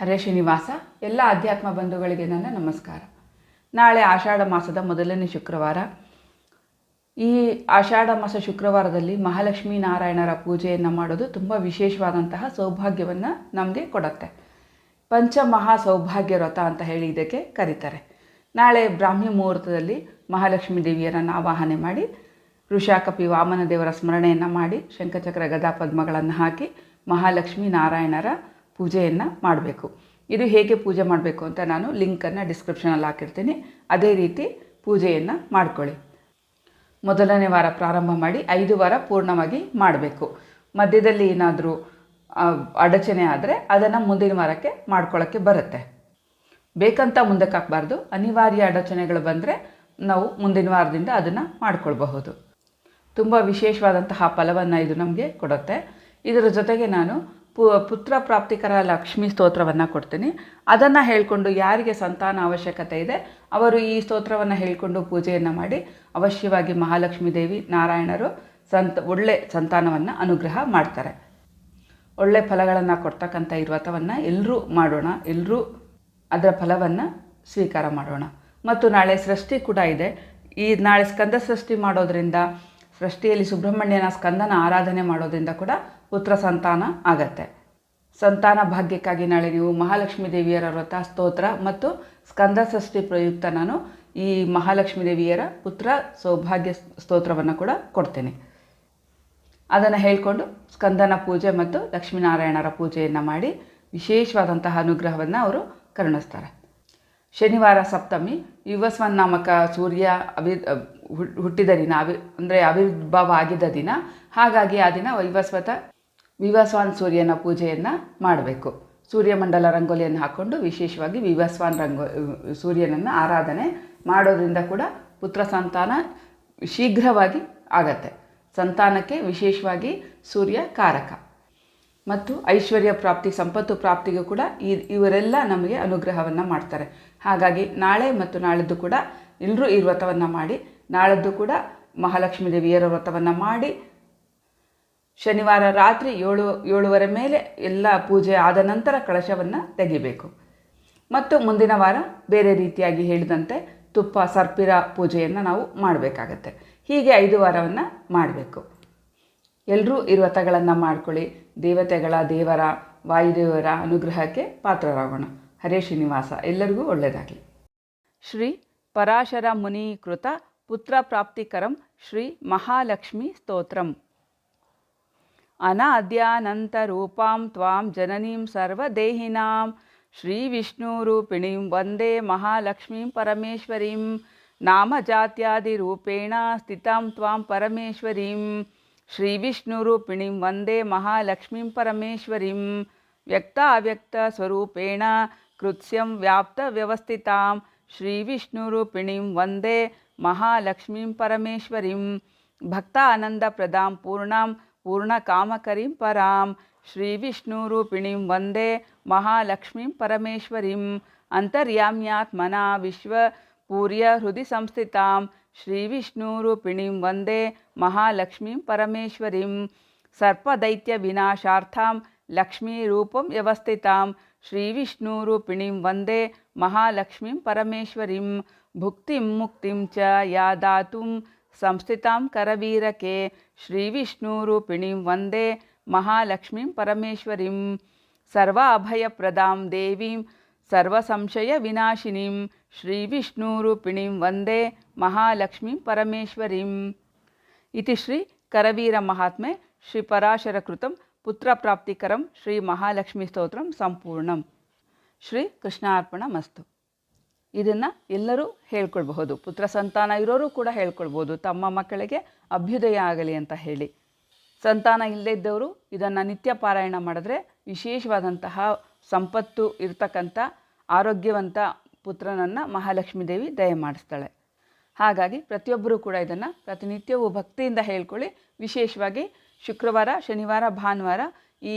ಹರೇ ಶ್ರೀನಿವಾಸ, ಎಲ್ಲ ಅಧ್ಯಾತ್ಮ ಬಂಧುಗಳಿಗೆ ನನ್ನ ನಮಸ್ಕಾರ. ನಾಳೆ ಆಷಾಢ ಮಾಸದ ಮೊದಲನೇ ಶುಕ್ರವಾರ. ಈ ಆಷಾಢ ಮಾಸ ಶುಕ್ರವಾರದಲ್ಲಿ ಮಹಾಲಕ್ಷ್ಮೀ ನಾರಾಯಣರ ಪೂಜೆಯನ್ನು ಮಾಡೋದು ತುಂಬ ವಿಶೇಷವಾದಂತಹ ಸೌಭಾಗ್ಯವನ್ನು ನಮಗೆ ಕೊಡುತ್ತೆ. ಪಂಚಮಹಾ ಸೌಭಾಗ್ಯ ವ್ರತ ಅಂತ ಹೇಳಿ ಇದಕ್ಕೆ ಕರೀತಾರೆ. ನಾಳೆ ಬ್ರಾಹ್ಮಿ ಮುಹೂರ್ತದಲ್ಲಿ ಮಹಾಲಕ್ಷ್ಮೀ ದೇವಿಯರನ್ನು ಆವಾಹನೆ ಮಾಡಿ ಋಷಾಕಪಿ ವಾಮನ ದೇವರ ಸ್ಮರಣೆಯನ್ನು ಮಾಡಿ, ಶಂಖಚಕ್ರ ಗದಾ ಪದ್ಮಗಳನ್ನು ಹಾಕಿ ಮಹಾಲಕ್ಷ್ಮೀ ನಾರಾಯಣರ ಪೂಜೆಯನ್ನು ಮಾಡಬೇಕು. ಇದು ಹೇಗೆ ಪೂಜೆ ಮಾಡಬೇಕು ಅಂತ ನಾನು ಲಿಂಕನ್ನು ಡಿಸ್ಕ್ರಿಪ್ಷನಲ್ಲಿ ಹಾಕಿರ್ತೀನಿ. ಅದೇ ರೀತಿ ಪೂಜೆಯನ್ನು ಮಾಡ್ಕೊಳ್ಳಿ. ಮೊದಲನೇ ವಾರ ಪ್ರಾರಂಭ ಮಾಡಿ ಐದು ವಾರ ಪೂರ್ಣವಾಗಿ ಮಾಡಬೇಕು. ಮಧ್ಯದಲ್ಲಿ ಏನಾದರೂ ಅಡಚಣೆ ಆದರೆ ಅದನ್ನು ಮುಂದಿನ ವಾರಕ್ಕೆ ಮಾಡ್ಕೊಳ್ಳೋಕ್ಕೆ ಬರುತ್ತೆ. ಬೇಕಂತ ಮುಂದಕ್ಕೆ ಹಾಕಬಾರ್ದು. ಅನಿವಾರ್ಯ ಅಡಚಣೆಗಳು ಬಂದರೆ ನಾವು ಮುಂದಿನ ವಾರದಿಂದ ಅದನ್ನು ಮಾಡ್ಕೊಳ್ಬಹುದು. ತುಂಬ ವಿಶೇಷವಾದಂತಹ ಫಲವನ್ನು ಇದು ನಮಗೆ ಕೊಡುತ್ತೆ. ಇದರ ಜೊತೆಗೆ ನಾನು ಪುತ್ರ ಪ್ರಾಪ್ತಿಕರ ಲಕ್ಷ್ಮಿ ಸ್ತೋತ್ರವನ್ನು ಕೊಡ್ತೀನಿ. ಅದನ್ನು ಹೇಳಿಕೊಂಡು ಯಾರಿಗೆ ಸಂತಾನ ಅವಶ್ಯಕತೆ ಇದೆ, ಅವರು ಈ ಸ್ತೋತ್ರವನ್ನು ಹೇಳಿಕೊಂಡು ಪೂಜೆಯನ್ನು ಮಾಡಿ ಅವಶ್ಯವಾಗಿ ಮಹಾಲಕ್ಷ್ಮೀ ದೇವಿ, ನಾರಾಯಣರು ಸಂತ, ಒಳ್ಳೆ ಸಂತಾನವನ್ನು ಅನುಗ್ರಹ ಮಾಡ್ತಾರೆ. ಒಳ್ಳೆ ಫಲಗಳನ್ನು ಕೊಡ್ತಕ್ಕಂಥ ಈ ವ್ರತವನ್ನು ಎಲ್ಲರೂ ಮಾಡೋಣ ಎಲ್ಲರೂ ಅದರ ಫಲವನ್ನು ಸ್ವೀಕಾರ ಮಾಡೋಣ. ಮತ್ತು ನಾಳೆ ಸೃಷ್ಟಿ ಕೂಡ ಇದೆ. ಈ ನಾಳೆ ಸ್ಕಂದ ಸೃಷ್ಟಿ ಮಾಡೋದರಿಂದ, ಸೃಷ್ಟಿಯಲ್ಲಿ ಸುಬ್ರಹ್ಮಣ್ಯನ ಸ್ಕಂದನ ಆರಾಧನೆ ಮಾಡೋದರಿಂದ ಕೂಡ ಪುತ್ರ ಸಂತಾನ ಆಗತ್ತೆ. ಸಂತಾನ ಭಾಗ್ಯಕ್ಕಾಗಿ ನಾಳೆ ನೀವು ಮಹಾಲಕ್ಷ್ಮೀ ದೇವಿಯರ ವ್ರತ, ಸ್ತೋತ್ರ ಮತ್ತು ಸ್ಕಂದ ಷಷ್ಠಿ ಪ್ರಯುಕ್ತ ನಾನು ಈ ಮಹಾಲಕ್ಷ್ಮೀ ದೇವಿಯರ ಪುತ್ರ ಸೌಭಾಗ್ಯ ಸ್ತೋತ್ರವನ್ನು ಕೂಡ ಕೊಡ್ತೇನೆ. ಅದನ್ನು ಹೇಳಿಕೊಂಡು ಸ್ಕಂದನ ಪೂಜೆ ಮತ್ತು ಲಕ್ಷ್ಮೀನಾರಾಯಣರ ಪೂಜೆಯನ್ನು ಮಾಡಿ ವಿಶೇಷವಾದಂತಹ ಅನುಗ್ರಹವನ್ನು ಅವರು ಕರುಣಿಸ್ತಾರೆ. ಶನಿವಾರ ಸಪ್ತಮಿ ಯುವಸ್ವನ್ ನಾಮಕ ಸೂರ್ಯ ಅಭಿ ಹುಟ್ಟಿದ ದಿನ ಅವಿ ಅಂದರೆ ಆವಿರ್ಭಾವ ಆಗಿದ್ದ ದಿನ, ಹಾಗಾಗಿ ಆ ದಿನ ವೈವಸ್ವತ ವಿವಸ್ವಾನ್ ಸೂರ್ಯನ ಪೂಜೆಯನ್ನು ಮಾಡಬೇಕು. ಸೂರ್ಯಮಂಡಲ ರಂಗೋಲಿಯನ್ನು ಹಾಕ್ಕೊಂಡು ವಿಶೇಷವಾಗಿ ವಿವಸ್ವಾನ್ ರಂಗೋ, ಸೂರ್ಯನನ್ನು ಆರಾಧನೆ ಮಾಡೋದ್ರಿಂದ ಕೂಡ ಪುತ್ರ ಸಂತಾನ ಶೀಘ್ರವಾಗಿ ಆಗತ್ತೆ. ಸಂತಾನಕ್ಕೆ ವಿಶೇಷವಾಗಿ ಸೂರ್ಯ ಕಾರಕ. ಮತ್ತು ಐಶ್ವರ್ಯ ಪ್ರಾಪ್ತಿ, ಸಂಪತ್ತು ಪ್ರಾಪ್ತಿಗೂ ಕೂಡ ಈ, ಇವರೆಲ್ಲ ನಮಗೆ ಅನುಗ್ರಹವನ್ನು ಮಾಡ್ತಾರೆ. ಹಾಗಾಗಿ ನಾಳೆ ಮತ್ತು ನಾಳಿದ್ದು ಕೂಡ ಎಲ್ಲರೂ ಈ ವ್ರತವನ್ನು ಮಾಡಿ, ನಾಳದ್ದು ಕೂಡ ಮಹಾಲಕ್ಷ್ಮೀ ದೇವಿಯರ ವ್ರತವನ್ನು ಮಾಡಿ ಶನಿವಾರ ರಾತ್ರಿ ಏಳು, ಏಳುವರೆ ಮೇಲೆ ಎಲ್ಲ ಪೂಜೆ ಆದ ನಂತರ ಕಳಶವನ್ನು ತೆಗಿಬೇಕು. ಮತ್ತು ಮುಂದಿನ ವಾರ ಬೇರೆ ರೀತಿಯಾಗಿ ಹೇಳಿದಂತೆ ತುಪ್ಪ, ಸರ್ಪಿರ ಪೂಜೆಯನ್ನು ನಾವು ಮಾಡಬೇಕಾಗತ್ತೆ. ಹೀಗೆ ಐದು ವಾರವನ್ನು ಮಾಡಬೇಕು. ಎಲ್ಲರೂ ಈ ವ್ರತಗಳನ್ನು ಮಾಡ್ಕೊಳ್ಳಿ. ದೇವತೆಗಳ, ದೇವರ, ವಾಯುದೇವರ ಅನುಗ್ರಹಕ್ಕೆ ಪಾತ್ರರಾಗೋಣ. ಹರೇ ಶ್ರೀನಿವಾಸ. ಎಲ್ಲರಿಗೂ ಒಳ್ಳೆಯದಾಗಲಿ. ಶ್ರೀ ಪರಾಶರ ಮುನೀಕೃತ ಪುತ್ರ ಪ್ರಾಪ್ತಿಕರಂ ಶ್ರೀ ಮಹಾಲಕ್ಷ್ಮಿ ಸ್ತೋತ್ರಂ. अनाद्यानन्तरूपां त्वां जननीं सर्वदेहिनां, श्रीविष्णुरूपिणीं वंदे महालक्ष्मीं परमेश्वरीं, नामजात्यादिरूपेण स्थितां त्वां परमेश्वरीं, श्रीविष्णुरूपिणीं वंदे महालक्ष्मीं परमेश्वरीं, व्यक्ताव्यक्तस्वरूपेण कृत्स्यं व्याप्तव्यवस्थितां, श्रीविष्णुरूपिणीं वंदे महालक्ष्मीं परमेश्वरीं, भक्तानन्दप्रदां पूर्णां பூர்ணகாமகரிம் பராம் श्रीविष्णुरूपिणीं वन्दे महालक्ष्मीं परमेश्वरीम् अन्तर्याम्यात्मना विश्वपूर्यहृदि संस्थितां श्रीविष्णुरूपिणीं वन्दे महालक्ष्मीं परमेश्वरीं सर्पदैत्यविनाशार्थां लक्ष्मीरूपं व्यवस्थितां श्रीविष्णुरूपिणीं वन्दे महालक्ष्मीं परमेश्वरीं भुक्तिं मुक्तिं च या दातुं संस्थितां करवीरके श्रीविष्णुरूपिणीं वंदे महालक्ष्मीं परमेश्वरीं सर्वाभयप्रदां देवीं सर्वसंशयविनाशिनीं श्रीविष्णुरूपिणीं वंदे महालक्ष्मीं परमेश्वरीम् इति श्री करवीरमहात्म्ये श्रीपराशरकृतं पुत्रप्राप्तिकरं श्रीमहालक्ष्मीस्तोत्रं सम्पूर्णं श्रीकृष्णार्पणमस्तु ಇದನ್ನು ಎಲ್ಲರೂ ಹೇಳ್ಕೊಳ್ಬಹುದು. ಪುತ್ರ ಸಂತಾನ ಇರೋರು ಕೂಡ ಹೇಳ್ಕೊಳ್ಬೋದು ತಮ್ಮ ಮಕ್ಕಳಿಗೆ ಅಭ್ಯುದಯ ಆಗಲಿ ಅಂತ ಹೇಳಿ. ಸಂತಾನ ಇಲ್ಲದೇ ಇದ್ದವರು ಇದನ್ನು ನಿತ್ಯ ಪಾರಾಯಣ ಮಾಡಿದ್ರೆ ವಿಶೇಷವಾದಂತಹ ಸಂಪತ್ತು ಇರ್ತಕ್ಕಂಥ ಆರೋಗ್ಯವಂತ ಪುತ್ರನನ್ನು ಮಹಾಲಕ್ಷ್ಮೀ ದೇವಿ ದಯ ಮಾಡಿಸ್ತಾಳೆ. ಹಾಗಾಗಿ ಪ್ರತಿಯೊಬ್ಬರೂ ಕೂಡ ಇದನ್ನು ಪ್ರತಿನಿತ್ಯವೂ ಭಕ್ತಿಯಿಂದ ಹೇಳ್ಕೊಳ್ಳಿ. ವಿಶೇಷವಾಗಿ ಶುಕ್ರವಾರ, ಶನಿವಾರ, ಭಾನುವಾರ ಈ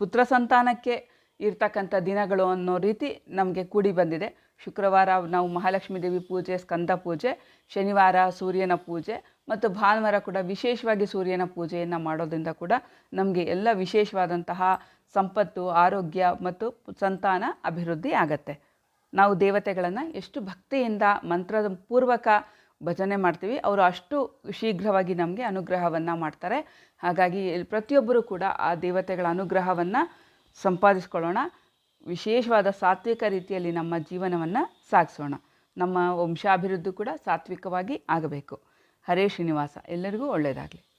ಪುತ್ರ ಸಂತಾನಕ್ಕೆ ಇರ್ತಕ್ಕಂಥ ದಿನಗಳು ಅನ್ನೋ ರೀತಿ ನಮಗೆ ಕೂಡಿ ಬಂದಿದೆ. ಶುಕ್ರವಾರ ನಾವು ಮಹಾಲಕ್ಷ್ಮೀ ದೇವಿ ಪೂಜೆ, ಸ್ಕಂದ ಪೂಜೆ, ಶನಿವಾರ ಸೂರ್ಯನ ಪೂಜೆ ಮತ್ತು ಭಾನುವಾರ ಕೂಡ ವಿಶೇಷವಾಗಿ ಸೂರ್ಯನ ಪೂಜೆಯನ್ನು ಮಾಡೋದ್ರಿಂದ ಕೂಡ ನಮಗೆ ಎಲ್ಲ ವಿಶೇಷವಾದಂತಹ ಸಂಪತ್ತು, ಆರೋಗ್ಯ ಮತ್ತು ಸಂತಾನ ಅಭಿವೃದ್ಧಿ ಆಗತ್ತೆ. ನಾವು ದೇವತೆಗಳನ್ನು ಎಷ್ಟು ಭಕ್ತಿಯಿಂದ ಮಂತ್ರದ ಪೂರ್ವಕ ಭಜನೆ ಮಾಡ್ತೀವಿ, ಅವರು ಅಷ್ಟು ಶೀಘ್ರವಾಗಿ ನಮಗೆ ಅನುಗ್ರಹವನ್ನು ಮಾಡ್ತಾರೆ. ಹಾಗಾಗಿ ಪ್ರತಿಯೊಬ್ಬರೂ ಕೂಡ ಆ ದೇವತೆಗಳ ಅನುಗ್ರಹವನ್ನು ಸಂಪಾದಿಸ್ಕೊಳ್ಳೋಣ. ವಿಶೇಷವಾದ ಸಾತ್ವಿಕ ರೀತಿಯಲ್ಲಿ ನಮ್ಮ ಜೀವನವನ್ನು ಸಾಗಿಸೋಣ. ನಮ್ಮ ವಂಶಾಭಿವೃದ್ಧಿ ಕೂಡ ಸಾತ್ವಿಕವಾಗಿ ಆಗಬೇಕು. ಹರೇ ಶ್ರೀನಿವಾಸ. ಎಲ್ಲರಿಗೂ ಒಳ್ಳೆಯದಾಗಲಿ